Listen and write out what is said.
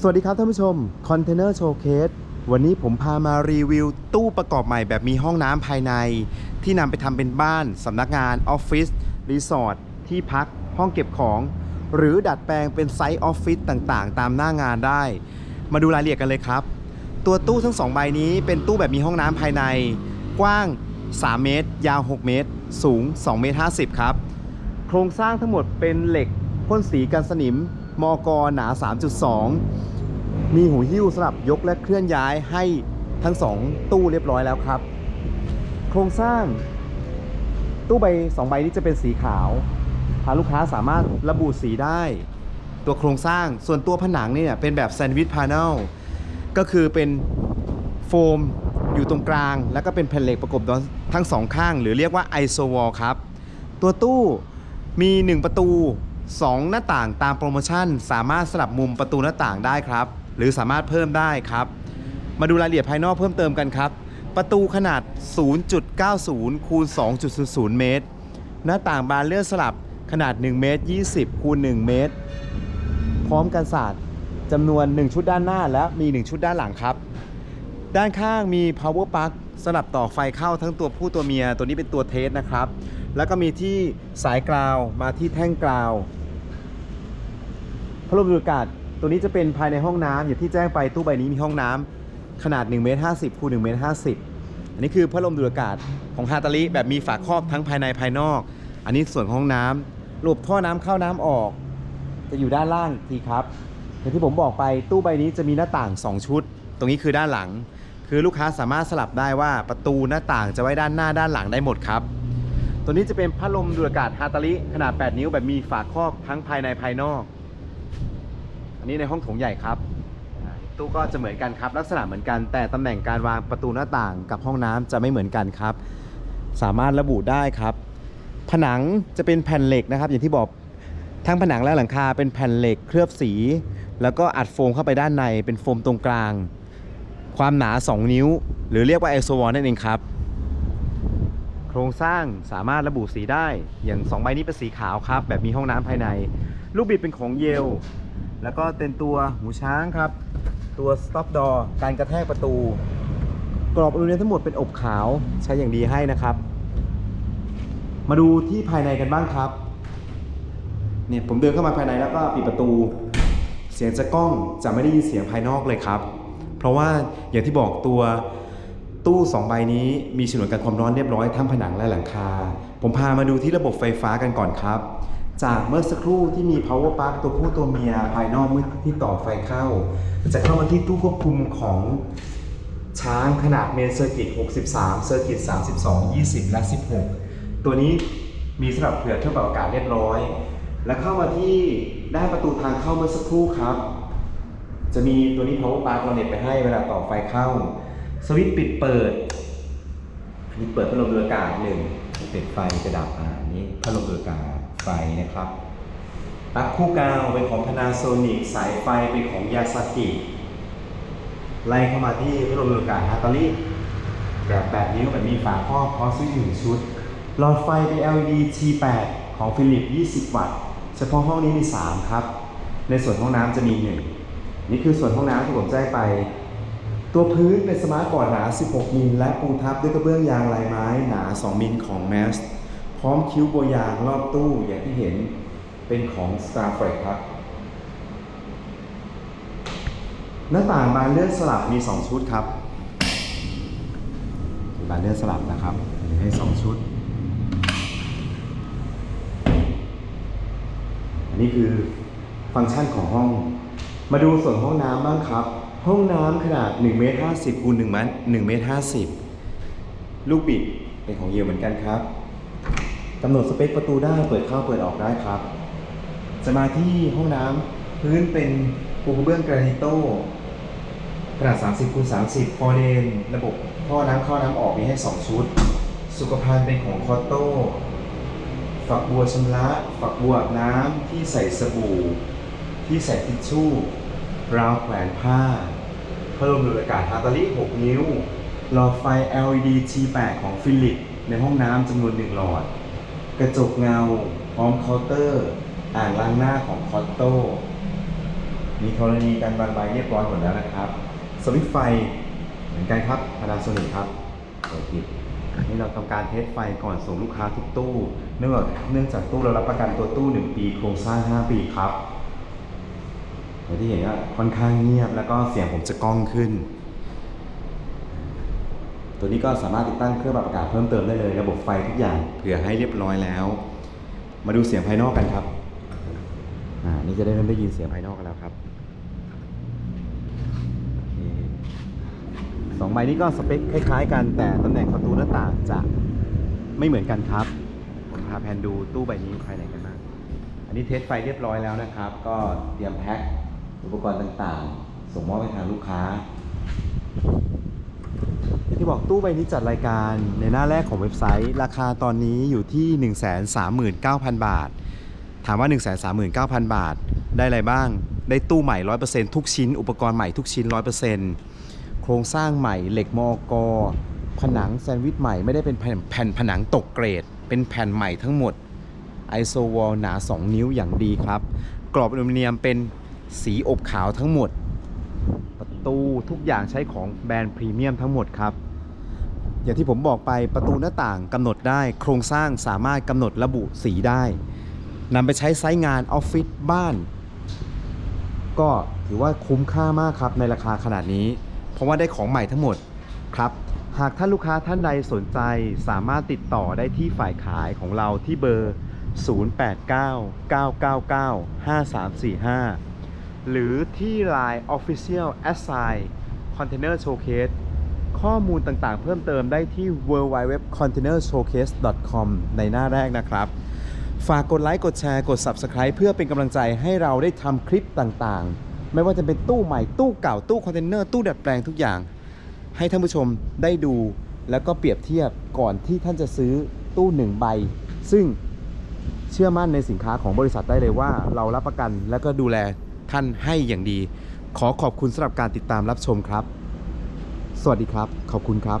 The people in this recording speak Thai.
สวัสดีครับท่านผู้ชม Container Showcase วันนี้ผมพามารีวิวตู้ประกอบใหม่แบบมีห้องน้ำภายใน ที่นำไปทำเป็นบ้านสำนักงานออฟฟิศรีสอร์ทที่พัก ห้องเก็บของ หรือดัดแปลงเป็นไซต์ออฟฟิศต่างๆ ตามหน้างานได้ มาดูรายละเอียดกันเลยครับ ตัวตู้ทั้งสองใบนี้เป็นตู้แบบมีห้องน้ำภายใน กว้าง 3 เมตร ยาว 6 เมตร สูง 2 เมตร 50 ครับ โครงสร้างทั้งหมดเป็นเหล็กพ่นสีกันสนิม มกหนา 3.2 มีหูหิ้วสำหรับยกและเคลื่อนย้ายให้ทั้งสองตู้เรียบร้อยแล้วครับ โครงสร้าง ตู้ใบสองใบนี้จะเป็นสีขาวทางลูกค้าสามารถระบุสีได้ ตัวโครงสร้างส่วนตัวผนังเนี่ยเป็นแบบแซนด์วิชพา n นลก็คือเป็นโฟมอยู่ตรงกลาง แล้วก็เป็นแผ่นเหล็กประกบทั้งสองข้าง หรือเรียกว่าไอโซวอลครับ ตัวตู้มี 1 ประตู 2 หน้าต่างตามโปรโมชั่น สามารถสลับมุมประตูหน้าต่างได้ครับ หรือสามารถเพิ่มได้ครับ มาดูรายละเอียดภายนอกเพิ่มเติมกันครับ ประตูขนาด 0.90 คูณ 2.00 เมตร หน้าต่างบานเลื่อนสลับขนาด 1 เมตร 20 คูณ 1 เมตร พร้อมกันศาสตร์จำนวน 1 ชุดด้านหน้าและมี 1 ชุดด้านหลังครับ ด้านข้างมี power plug สลับต่อไฟเข้าทั้งตัวผู้ตัวเมียตัวนี้เป็นตัวเทสนะครับ แล้วก็มีที่สายกราวมาที่แท่งกราว พัดลมดูดอากาศตัวนี้จะเป็นภายในห้องน้ำอย่างที่แจ้งไปตู้ใบนี้มีห้องน้ำขนาด1เมตร50คูณ1เมตร50 อันนี้คือพัดลมดูดอากาศของฮาตาลิแบบมีฝาครอบทั้งภายในภายนอก อันนี้ส่วนห้องน้ำระบบท่อน้ำเข้าน้ำออก จะอยู่ด้านล่างทีครับอย่างที่ผมบอกไปตู้ใบนี้จะมีหน้าต่าง 2 ชุด ตรงนี้คือด้านหลัง คือลูกค้าสามารถสลับได้ว่าประตูหน้าต่างจะไว้ด้านหน้าด้านหลังได้หมดครับ ตัวนี้จะเป็นพัดลมดูดอากาศฮาตาลิขนาด 8 นิ้วแบบมีฝาครอบทั้งภายในภายนอก อันนี้ในห้องโถงใหญ่ครับอ่าตู้ก็จะเหมือนกันครับ ลักษณะเหมือนกัน แต่ตำแหน่งการวางประตูหน้าต่างกับห้องน้ำจะไม่เหมือนกันครับ สามารถระบุได้ครับ ผนังจะเป็นแผ่นเหล็กนะครับ อย่างที่บอกทั้งผนังและหลังคาเป็นแผ่นเหล็กเคลือบสี แล้วก็อัดโฟมเข้าไปด้านในเป็นโฟมตรงกลาง ความหนา 2 นิ้ว หรือเรียกว่าไอโซวอลนั่นเองครับ โครงสร้างสามารถระบุสีได้อย่าง 2 ใบนี้เป็นสีขาวครับ แบบมีห้องน้ำภายใน ลูกบิดเป็นของเยล แล้วก็เป็นตัวหูช้างครับ ตัว stop door การกระแทกประตู กรอบอลูมิเนียมทั้งหมดเป็นอบขาวใช้อย่างดีให้นะครับ มาดูที่ภายในกันบ้างครับเนี่ยผมเดินเข้ามาภายในแล้วก็ปิดประตู เสียงจะกล้องจะไม่ได้ยินเสียงภายนอกเลยครับ เพราะว่าอย่างที่บอกตัวตู้สองใบนี้มีฉนวนกันความร้อนเรียบร้อยทั้งผนังและหลังคา ผมพามาดูที่ระบบไฟฟ้ากันก่อนครับ จากเมื่อสักครู่ที่มี power plug ตัวผู้ตัวเมียภายนอกเมื่อที่ต่อไฟเข้า จะเข้ามาที่ตู้ควบคุมของช้างขนาดเมนเซอร์กิต 63 เซอร์กิต 32 20 และ 16 ตัวนี้มีสำหรับเผื่อเครื่องปรับอากาศเรียบร้อย และเข้ามาที่ด้านประตูทางเข้าเมื่อสักครู่ครับ จะมีตัวนี้ power plug เราเน็ตไปให้เวลาต่อไฟเข้า สวิตช์ปิดเปิดอันนี้เปิดพัดลมดูอากาศหนึ่งปิดไฟจะดับอ่าอันนี้พัดลมดูอากาศ ฟนะครับปลั๊กคู่กาวเป็นของ Panasonic สายไฟเป็นของยาสกิไล่เข้ามาที่พัดลมดูดอากาศฮาตาลิแบบ8นิ้วแบบมีฝาครอบพร้อมสวิตช์หนึ่งชุด หลอดไฟเป็น LED T8 ของฟิลิป 20 วัตต์ เฉพาะห้องนี้มี 3 ครับ ในส่วนห้องน้ำจะมี 1 นี่คือส่วนห้องน้ำที่ผมแจ้งไป ตัวพื้นเป็นสมาร์ทบอร์ดหนา 16 มิล และปูทับด้วยกระเบื้องยางลายไม้หนา 2 มิลของ m a s พร้อมคิ้วโบยางรอบตู้อย่างที่เห็นเป็นของ s t a r f r e ครับ หน้าต่างบานเลื่อนสลับมี 2 ชุดครับ บานเลื่อนสลับนะครับมีให้ 2 ชุด อันนี้คือฟังก์ชันของห้อง มาดูส่วนห้องน้ำบ้างครับ ห้องน้ำขนาด1เมตร50คูณ1เมตร1เมตร50 ลูกบิดเป็นของเยลเหมือนกันครับ กำหนดสเปคประตูได้เปิดเข้าเปิดออกได้ครับ จะมาที่ห้องน้ำพื้นเป็นปูกระเบื้องกรานิโต้ขนาด 30คูณ30 ฟอร์เดน ระบบท่อน้ำเข้าน้ำออกมีให้ 2 ชุด สุขภัณฑ์เป็นของคอตโต้ ฝักบัวชำระ ฝักบัวน้ำที่ใส่สบู่ ที่ใส่ทิชชู่ ราวแขวนผ้าพัดลมดูดอากาศฮาตาลิ6นิ้ว หลอดไฟ LED T8 ของฟิลิป ในห้องน้ำจำนวน 1 หลอด กระจกเงา พร้อมเคาน์เตอร์ อ่างล้างหน้าของคอตโต้ มีธรณีการวางใบเรียบร้อยหมดแล้วนะครับ สวิตช์ไฟเหมือนกันครับ Panasonic ครับเปิดปิดนี่เราทำการเทสไฟก่อนส่งลูกค้าทุกตู้ เนื่องจากเนื่องจากตู้เรารับประกันตัวตู้ 1 ปี โครงสร้าง 5 ปีครับอย่างที่เห็นก็ค่อนข้างเงียบแล้วก็เสียงผมจะก้องขึ้น ตัวนี้ก็สามารถติดตั้งเครื่องปรับอากาศเพิ่มเติมได้เลย ระบบไฟทุกอย่างเผื่อให้เรียบร้อยแล้ว มาดูเสียงภายนอกกันครับอ่านี่จะได้เริ่มได้ยินเสียงภายนอกกันแล้วครับสองใบนี้ก็สเปคคล้ายๆ กันแต่ตำแหน่งประตูหน้าต่างจะไม่เหมือนกันครับผมพาแพนดูตู้ใบนี้ภายในกันบ้างอันนี้เทสไฟเรียบร้อยแล้วนะครับ ก็เตรียมแพ็คอุปกรณ์ต่างๆ ส่งมอบให้ทางลูกค้า ที่บอกตู้ใบนี้จัดรายการในหน้าแรกของเว็บไซต์ ราคาตอนนี้อยู่ที่ 139,000 บาท ถามว่า 139,000 บาท ได้อะไรบ้าง ได้ตู้ใหม่ 100%ทุกชิ้น อุปกรณ์ใหม่ทุกชิ้น 100%โครงสร้างใหม่เหล็กมอกอผนังแซนด์วิชใหม่ไม่ได้เป็นแผ่นแผ่นผนังตกเกรด เป็นแผ่นใหม่ทั้งหมดไอโซวอลหนา 2 นิ้วอย่างดีครับ กรอบอลูมิเนียมเป็นสีอบขาวทั้งหมด ประตูทุกอย่างใช้ของแบรนด์พรีเมียมทั้งหมดครับ อย่างที่ผมบอกไปประตูหน้าต่างกำหนดได้ โครงสร้างสามารถกำหนดระบุสีได้นำไปใช้ไซต์งานออฟฟิศบ้าน ก็ถือว่าคุ้มค่ามากครับในราคาขนาดนี้ เพราะว่าได้ของใหม่ทั้งหมดครับ หากท่านลูกค้าท่านใดสนใจสามารถติดต่อได้ที่ฝ่ายขายของเราที่เบอร์ 0899995345 หรือที่ Line Official Assign Container Showcase ข้อมูลต่างๆ เพิ่มเติมได้ที่ www.containershowcase.com ในหน้าแรกนะครับ ฝากกดไลค์กดแชร์กด Subscribe เพื่อเป็นกำลังใจให้เราได้ทำคลิปต่างๆ ไม่ว่าจะเป็นตู้ใหม่ตู้เก่าตู้คอนเทนเนอร์ตู้ดัดแปลงทุกอย่าง ให้ท่านผู้ชมได้ดูแล้วก็เปรียบเทียบก่อนที่ท่านจะซื้อตู้หนึ่งใบ ซึ่งเชื่อมั่นในสินค้าของบริษัทได้เลยว่า เรารับประกันและก็ดูแล ท่านให้อย่างดี ขอขอบคุณสำหรับการติดตามรับชมครับ สวัสดีครับ ขอบคุณครับ